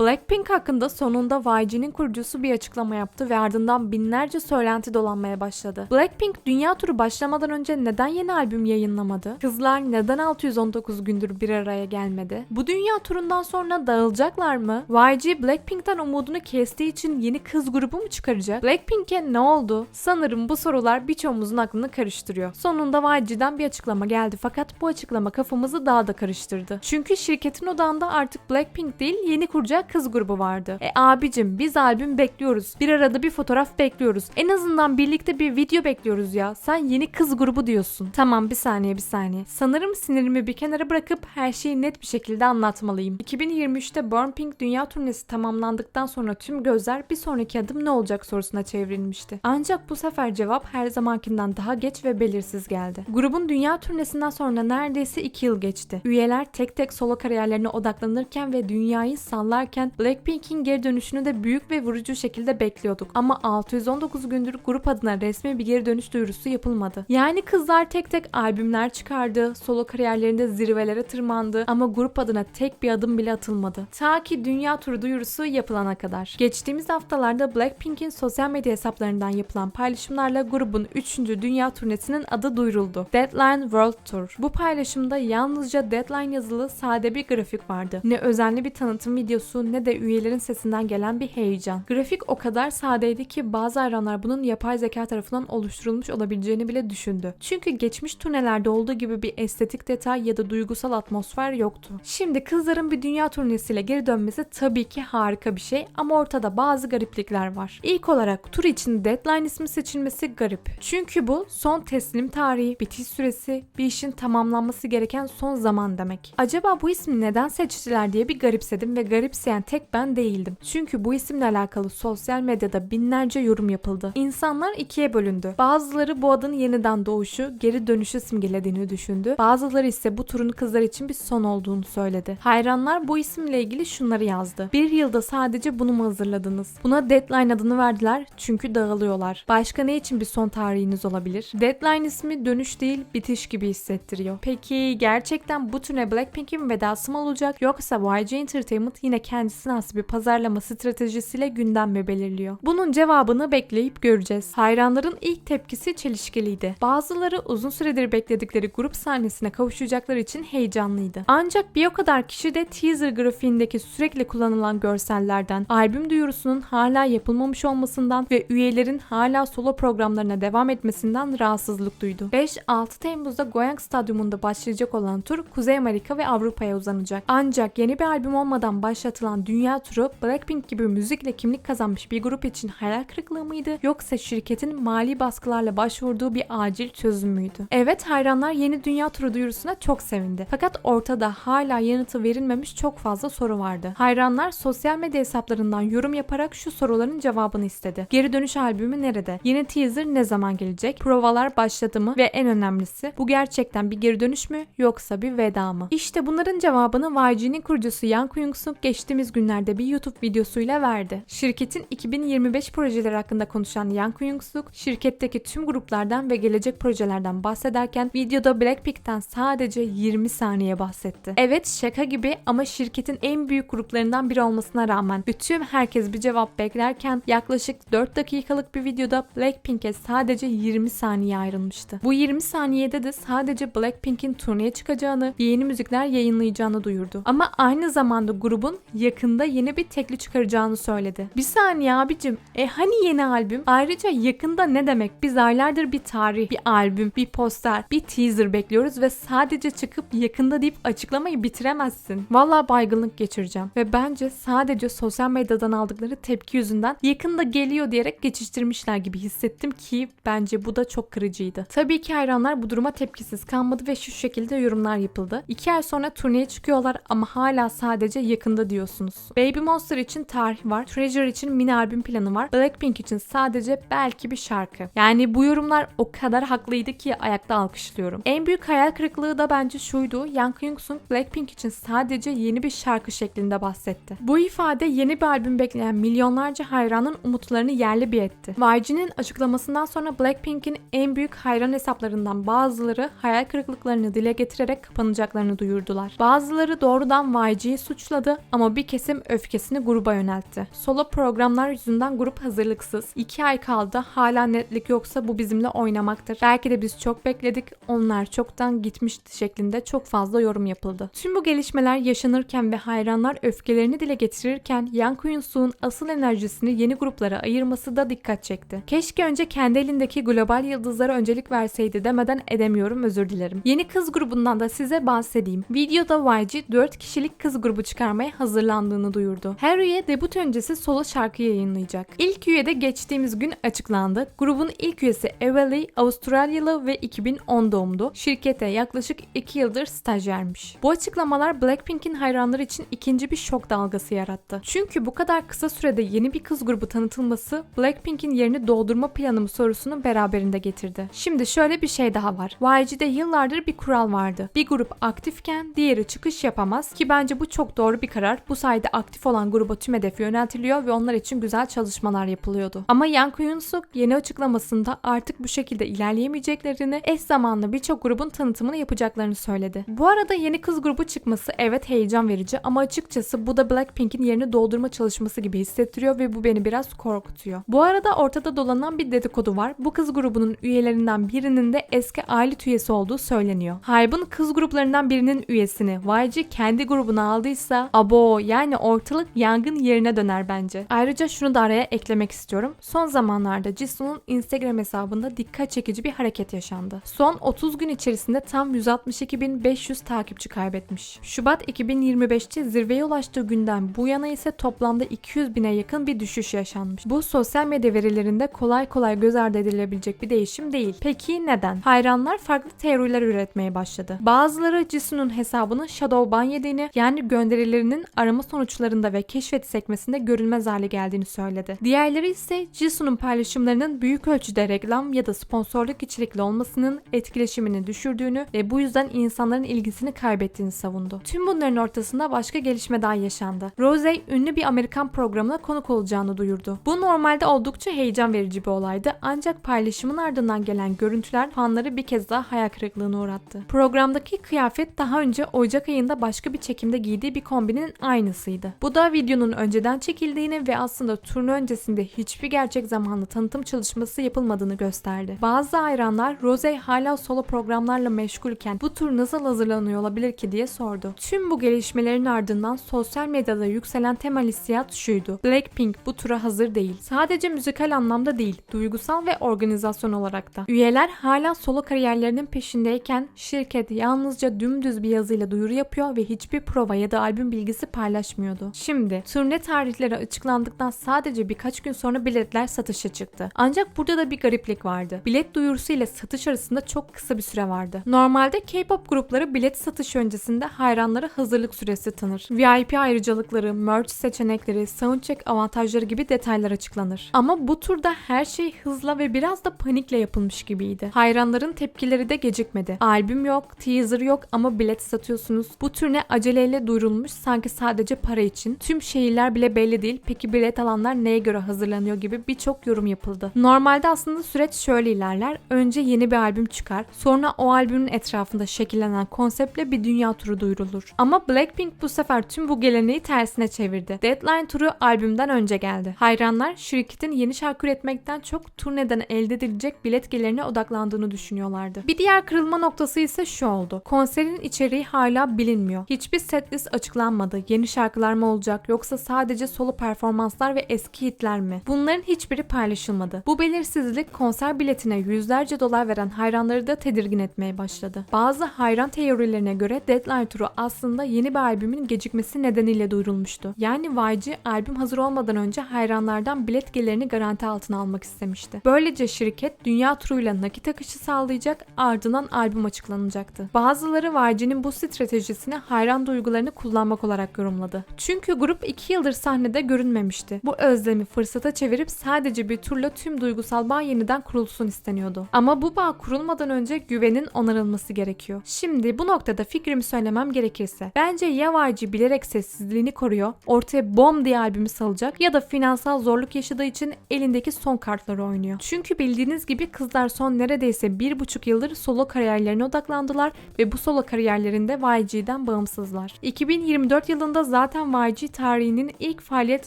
Blackpink hakkında sonunda YG'nin kurucusu bir açıklama yaptı ve ardından binlerce söylenti dolanmaya başladı. Blackpink dünya turu başlamadan önce neden yeni albüm yayınlamadı? Kızlar neden 619 gündür bir araya gelmedi? Bu dünya turundan sonra dağılacaklar mı? YG Blackpink'ten umudunu kestiği için yeni kız grubu mu çıkaracak? Blackpink'e ne oldu? Sanırım bu sorular birçoğumuzun aklını karıştırıyor. Sonunda YG'den bir açıklama geldi fakat bu açıklama kafamızı daha da karıştırdı. Çünkü şirketin odağında artık Blackpink değil yeni kuracak kız grubu vardı. E abicim biz albüm bekliyoruz. Bir arada bir fotoğraf bekliyoruz. En azından birlikte bir video bekliyoruz ya. Sen yeni kız grubu diyorsun. Tamam bir saniye bir saniye. Sanırım sinirimi bir kenara bırakıp her şeyi net bir şekilde anlatmalıyım. 2023'te Burn Pink dünya turnesi tamamlandıktan sonra tüm gözler bir sonraki adım ne olacak sorusuna çevrilmişti. Ancak bu sefer cevap her zamankinden daha geç ve belirsiz geldi. Grubun dünya turnesinden sonra neredeyse 2 yıl geçti. Üyeler tek tek solo kariyerlerine odaklanırken ve dünyayı sallarken Blackpink'in geri dönüşünü de büyük ve vurucu şekilde bekliyorduk. Ama 619 gündür grup adına resmi bir geri dönüş duyurusu yapılmadı. Yani kızlar tek tek albümler çıkardı, solo kariyerlerinde zirvelere tırmandı ama grup adına tek bir adım bile atılmadı. Ta ki dünya turu duyurusu yapılana kadar. Geçtiğimiz haftalarda Blackpink'in sosyal medya hesaplarından yapılan paylaşımlarla grubun 3. dünya turnesinin adı duyuruldu. Deadline World Tour. Bu paylaşımda yalnızca Deadline yazılı sade bir grafik vardı. Ne özenli bir tanıtım videosu ne de üyelerin sesinden gelen bir heyecan. Grafik o kadar sadeydi ki bazı hayranlar bunun yapay zeka tarafından oluşturulmuş olabileceğini bile düşündü. Çünkü geçmiş turnelerde olduğu gibi bir estetik detay ya da duygusal atmosfer yoktu. Şimdi kızların bir dünya turnesiyle geri dönmesi tabii ki harika bir şey ama ortada bazı gariplikler var. İlk olarak tur için deadline ismi seçilmesi garip. Çünkü bu son teslim tarihi, bitiş süresi, bir işin tamamlanması gereken son zaman demek. Acaba bu ismi neden seçtiler diye bir garipsedim ve garipseyen tek ben değildim. Çünkü bu isimle alakalı sosyal medyada binlerce yorum yapıldı. İnsanlar ikiye bölündü. Bazıları bu adın yeniden doğuşu, geri dönüşü simgelediğini düşündü. Bazıları ise bu turun kızlar için bir son olduğunu söyledi. Hayranlar bu isimle ilgili şunları yazdı. Bir yılda sadece bunu mu hazırladınız? Buna deadline adını verdiler çünkü dağılıyorlar. Başka ne için bir son tarihiniz olabilir? Deadline ismi dönüş değil bitiş gibi hissettiriyor. Peki gerçekten bu turne Blackpink'in vedası mı olacak yoksa YG Entertainment yine kendisine has bir pazarlama stratejisiyle gündem mi belirliyor? Bunun cevabını bekleyip göreceğiz. Hayranların ilk tepkisi çelişkiliydi. Bazıları uzun süredir bekledikleri grup sahnesine kavuşacakları için heyecanlıydı. Ancak bir o kadar kişi de teaser grafiğindeki sürekli kullanılan görsellerden, albüm duyurusunun hala yapılmamış olmasından ve üyelerin hala solo programlarına devam etmesinden rahatsızlık duydu. 5-6 Temmuz'da Goyang Stadyumunda başlayacak olan tur Kuzey Amerika ve Avrupa'ya uzanacak. Ancak yeni bir albüm olmadan başlatılan dünya turu Blackpink gibi müzikle kimlik kazanmış bir grup için hayal kırıklığı mıydı yoksa şirketin mali baskılarla başvurduğu bir acil çözüm müydü? Evet hayranlar yeni dünya turu duyurusuna çok sevindi. Fakat ortada hala yanıtı verilmemiş çok fazla soru vardı. Hayranlar sosyal medya hesaplarından yorum yaparak şu soruların cevabını istedi. Geri dönüş albümü nerede? Yeni teaser ne zaman gelecek? Provalar başladı mı? Ve en önemlisi bu gerçekten bir geri dönüş mü yoksa bir veda mı? İşte bunların cevabını YG'nin kurucusu Yang Kyung-suk geçtiğimiz günlerde bir YouTube videosuyla verdi. Şirketin 2025 projeleri hakkında konuşan Yang Kyung-suk, şirketteki tüm gruplardan ve gelecek projelerden bahsederken videoda Blackpink'ten sadece 20 saniye bahsetti. Evet şaka gibi ama şirketin en büyük gruplarından biri olmasına rağmen bütün herkes bir cevap beklerken yaklaşık 4 dakikalık bir videoda Blackpink'e sadece 20 saniye ayrılmıştı. Bu 20 saniyede de sadece Blackpink'in turneye çıkacağını yeni müzikler yayınlayacağını duyurdu. Ama aynı zamanda grubun yakında yeni bir tekli çıkaracağını söyledi. Bir saniye abicim, e hani yeni albüm? Ayrıca yakında ne demek? Biz aylardır bir tarih, bir albüm, bir poster, bir teaser bekliyoruz ve sadece çıkıp yakında deyip açıklamayı bitiremezsin. Vallahi baygınlık geçireceğim. Ve bence sadece sosyal medyadan aldıkları tepki yüzünden yakında geliyor diyerek geçiştirmişler gibi hissettim ki bence bu da çok kırıcıydı. Tabii ki hayranlar bu duruma tepkisiz kalmadı ve şu şekilde yorumlar yapıldı. İki ay sonra turneye çıkıyorlar ama hala sadece yakında diyorsunuz. Baby Monster için tarih var. Treasure için mini albüm planı var. Blackpink için sadece belki bir şarkı. Yani bu yorumlar o kadar haklıydı ki ayakta alkışlıyorum. En büyük hayal kırıklığı da bence şuydu. Yang Kyung-sung Blackpink için sadece yeni bir şarkı şeklinde bahsetti. Bu ifade yeni bir albüm bekleyen milyonlarca hayranın umutlarını yerli bir etti. YG'nin açıklamasından sonra Blackpink'in en büyük hayran hesaplarından bazıları hayal kırıklıklarını dile getirerek kapanacaklarını duyurdular. Bazıları doğrudan YG'yi suçladı ama bir kesim öfkesini gruba yöneltti. Solo programlar yüzünden grup hazırlıksız. 2 ay kaldı. Hala netlik yoksa bu bizimle oynamaktır. Belki de biz çok bekledik. Onlar çoktan gitmişti şeklinde çok fazla yorum yapıldı. Tüm bu gelişmeler yaşanırken ve hayranlar öfkelerini dile getirirken Yang Hyun-soo'nun asıl enerjisini yeni gruplara ayırması da dikkat çekti. Keşke önce kendi elindeki global yıldızlara öncelik verseydi demeden edemiyorum özür dilerim. Yeni kız grubundan da size bahsedeyim. Videoda YG 4 kişilik kız grubu çıkarmaya hazırlandığını duyurdu. Her üye debut öncesi solo şarkı yayınlayacak. İlk üye de geçtiğimiz gün açıklandı. Grubun ilk üyesi Evely Avustralyalı ve 2010 doğumlu. Şirkete yaklaşık 2 yıldır stajyermiş. Bu açıklamalar Blackpink'in hayranları için ikinci bir şok dalgası yarattı. Çünkü bu kadar kısa sürede yeni bir kız grubu tanıtılması Blackpink'in yerini doldurma planı mı sorusunu beraberinde getirdi. Şimdi şöyle bir şey daha var. YG'de yıllardır bir kural vardı. Bir grup aktifken diğeri çıkış yapamaz ki bence bu çok doğru bir karar. Bu sayede aktif olan gruba tüm hedef yöneltiliyor ve onlar için güzel çalışmalar yapılıyordu. Ama Yang Hyun-suk yeni açıklamasında artık bu şekilde ilerleyemeyeceklerini, eş zamanlı birçok grubun tanıtımını yapacaklarını söyledi. Bu arada yeni kız grubu çıkması evet heyecan verici ama açıkçası bu da Blackpink'in yerini doldurma çalışması gibi hissettiriyor ve bu beni biraz korkutuyor. Bu arada ortada dolanan bir dedikodu var. Bu kız grubunun üyelerinden birinin de eski aile üyesi olduğu söyleniyor. Hybe'ın kız gruplarından birinin üyesini YG kendi grubuna aldıysa abo yani ortalık yangın yerine döner bence. Ayrıca şunu da araya eklemek istiyorum. Son zamanlarda Jisoo'nun Instagram hesabında dikkat çekici bir hareket yaşandı. Son 30 gün içerisinde tam 162.500 takipçi kaybetmiş. Şubat 2025'te zirveye ulaştığı günden bu yana ise toplamda 200 bine yakın bir düşüş yaşanmış. Bu sosyal medya verilerinde kolay kolay göz ardı edilebilecek bir değişim değil. Peki neden? Hayranlar farklı teoriler üretmeye başladı. Bazıları Jisoo'nun hesabının shadow yediğini yani gönderilerinin arama sonuçlarında ve keşfet sekmesinde görünmez hale geldiğini söyledi. Diğerleri ise Jisoo'nun paylaşımlarının büyük ölçüde reklam ya da sponsorluk içerikli olmasının etkileşimini düşürdüğünü ve bu yüzden insanların ilgisini kaybettiğini savundu. Tüm bunların ortasında başka gelişme daha yaşandı. Rose ünlü bir Amerikan programına konuk olacağını duyurdu. Bu normalde oldukça heyecan verici bir olaydı ancak paylaşımın ardından gelen görüntüler fanları bir kez daha hayal kırıklığına uğrattı. Programdaki kıyafet daha önce Ocak ayında başka bir çekimde giydiği bir kombinin aynısıydı. Bu da videonun önceden çekildiğini ve aslında turnu öncesinde hiçbir gerçek zamanlı tanıtım çalışması yapılmadığını gösterdi. Bazı hayranlar Rose hala solo programlarla meşgulken bu tur nasıl hazırlanıyor olabilir ki diye sordu. Tüm bu gelişmelerin ardından sosyal medyada yükselen temel hissiyat şuydu. Blackpink bu tura hazır değil. Sadece müzikal anlamda değil, duygusal ve organizasyon olarak da. Üyeler hala solo kariyerlerinin peşindeyken şirket yalnızca dümdüz bir yazıyla duyuru yapıyor ve hiçbir prova ya da albüm bilgisi paylaşmıyordu. Şimdi turne tarihleri açıklandıktan sadece birkaç gün sonra biletler satışa çıktı. Ancak burada da bir gariplik vardı. Bilet duyurusu ile satış arasında çok kısa bir süre vardı. Normalde K-pop grupları bilet satışı öncesinde hayranlara hazırlık süresi tanır. VIP ayrıcalıkları, merch seçenekleri, soundcheck avantajları gibi detaylar açıklanır. Ama bu turda her şey hızla ve biraz da panikle yapılmış gibiydi. Hayranların tepkileri de gecikmedi. Albüm yok, teaser yok ama bilet satıyorsunuz. Bu turne aceleyle duyurulmuş sanki sadece para için. Tüm şehirler bile belli değil. Peki bilet alanlar neye göre hazırlanıyor gibi birçok yorum yapıldı. Normalde aslında süreç şöyle ilerler. Önce yeni bir albüm çıkar. Sonra o albümün etrafında şekillenen konseptle bir dünya turu duyurulur. Ama Blackpink bu sefer tüm bu geleneği tersine çevirdi. Deadline turu albümden önce geldi. Hayranlar şirketin yeni şarkı üretmekten çok turneden elde edilecek bilet gelirine odaklandığını düşünüyorlardı. Bir diğer kırılma noktası ise şu oldu. Konserin içeriği hala bilinmiyor. Hiçbir setlist açıklanmadı. Yeni şarkılar mı olacak yoksa sadece solo performanslar ve eski hitler mi? Bunların hiçbiri paylaşılmadı. Bu belirsizlik konser biletine yüzlerce dolar veren hayranları da tedirgin etmeye başladı. Bazı hayran teorilerine göre Deadline turu aslında yeni bir albümün gecikmesi nedeniyle duyurulmuştu. Yani YG albüm hazır olmadan önce hayranlardan bilet gelirini garanti altına almak istemişti. Böylece şirket dünya turuyla nakit akışı sağlayacak ardından albüm açıklanacaktı. Bazıları YG'nin bu stratejisini hayran duygularını kullanmak olarak yorumladı. Çünkü grup 2 yıldır sahnede görünmemişti. Bu özlemi fırsata çevirip sadece bir turla tüm duygusal bağ yeniden kurulsun isteniyordu. Ama bu bağ kurulmadan önce güvenin onarılması gerekiyor. Şimdi bu noktada fikrimi söylemem gerekirse bence ya YG bilerek sessizliğini koruyor, ortaya bom diye albümü salacak ya da finansal zorluk yaşadığı için elindeki son kartları oynuyor. Çünkü bildiğiniz gibi kızlar son neredeyse bir buçuk yıldır solo kariyerlerine odaklandılar ve bu solo kariyerlerinde YG'den bağımsızlar. 2024 yılında zaten YG tarihinin ilk faaliyet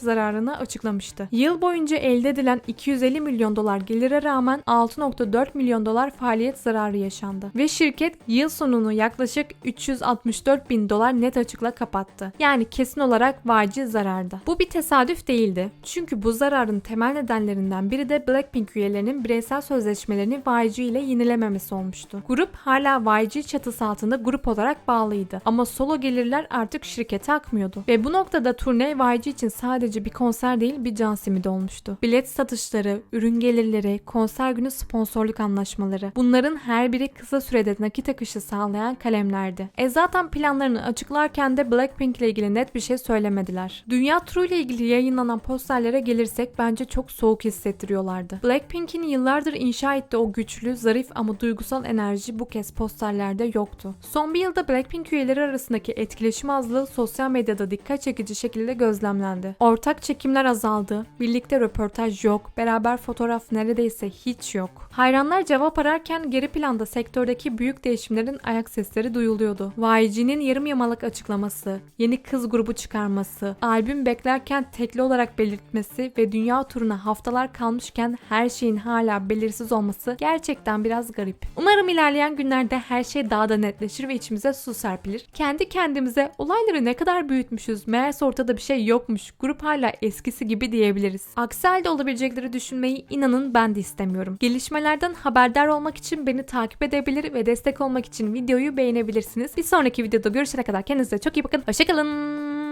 zararını açıklamıştı. Yıl boyunca elde edilen 250 milyon dolar gelire rağmen 6.4 milyon dolar faaliyet zararı yaşandı. Ve şirket yıl sonunu yaklaşık 364 bin dolar net açıkla kapattı. Yani kesin olarak YG zararda. Bu bir tesadüf değildi. Çünkü bu zararın temel nedenlerinden biri de Blackpink üyelerinin bireysel sözleşmelerini YG ile yenilememesi olmuştu. Grup hala YG çatısı altında grup olarak bağlıydı. Ama solo gelirler artık şirkete akmıyordu. Ve bu noktada turne YG için sadece bir konser değil bir can simidi olmuştu. Bilet satışları, ürün gelirleri, konser günü sponsorluk anlaşmaları. Bunların her biri kısa sürede nakit akışı sağlayan kalemlerdi. E zaten planlarını açıklarken de Blackpink ile ilgili net bir şey söylemediler. Dünya turu ile ilgili yayınlanan posterlere gelirsek bence çok soğuk hissettiriyorlardı. Blackpink'in yıllardır inşa ettiği o güçlü, zarif ama duygusal enerji bu kez posterlerde yoktu. Son bir yılda Blackpink üyeleri arasındaki etkileşim azlığı sosyal medyada dikkat çekici şekilde gözlemlendi. Ortak çekimler azaldı, birlikte röportaj yok, beraber fotoğraf neredeyse hiç yok. Hayranlar cevap ararken geri planda sektördeki büyük değişimlerin ayak sesleri duyuluyordu. YG'nin yarım yamalak açıklaması, yeni kız grubu çıkarması, albüm beklerken tekli olarak belirtmesi ve dünya turuna haftalar kalmışken her şeyin hala belirsiz olması gerçekten biraz garip. Umarım ilerleyen günlerde her şey daha da netleşir ve içimize su serpilir. Kendi kendimize olayları ne kadar büyütmüşüz, meğerse ortada bir şey yokmuş, grup hala eskisi gibi diyebiliriz. Aksi halde olabilecekleri düşünmeyi inanın ben de istemiyorum. Gelişmelerden haberdar olmak için beni takip edebilir ve destek olmak için videoyu beğenebilirsiniz. Bir sonraki videoda görüşene kadar kendinize çok iyi bakın. Hoşçakalın.